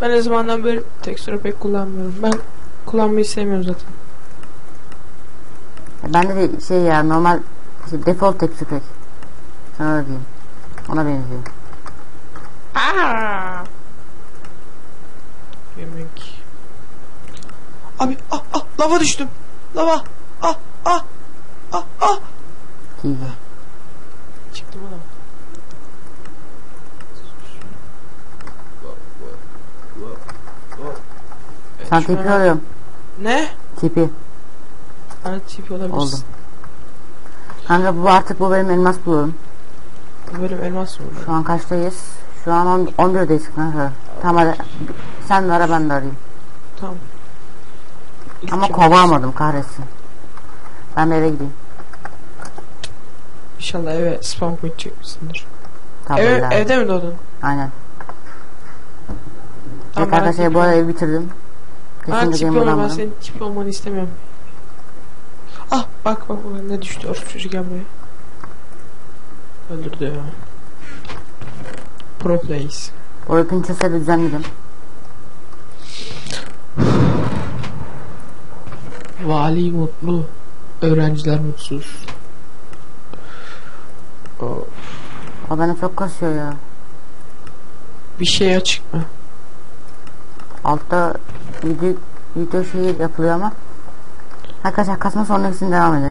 Ben ne zamandan beri tekstürü pek kullanmıyorum. Ben kullanmayı sevmiyorum zaten. Ben de şey ya normal işte default texture pack. Sana öyle diyeyim. Ona benziyor. Aa! Yemek. Abi ah ah lava düştüm. Lava. Ah ah ah ah. TV. Çıktım adam. Sen TP arıyorum. Ne? TP Ha tipi olabilirsin. oldum. Kanka bu artık bu benim elmas buluyorum. Bu Benim elmas mı? Şu an kaçtayız? Şu an 10, 11'deyiz kanka. Tamam hadi. Sen de ara ben de arayayım. Tamam. İlk Ama kim- kovamadım kahretsin. Ben eve gideyim. İnşallah eve spam point çekmişsindir. Tabii lan. evde mi doğdun? Aynen. Tamam, Evet ben arkadaşlar bu tipi- arada evi bitirdim. Ben game olma ben senin tipi olmanı istemiyorum. Ah bak bak bak ne düştü orası çocuk buraya. Öldürdü ya. Pro plays. Orayı Pinterest'e de düzenledim. Vali mutlu. Öğrenciler mutsuz. O, O beni çok kasıyor ya. bir şey açık mı? Altta video, video şeyi yapılıyor ama. Arkadaşlar kasma sonrasında devam edelim.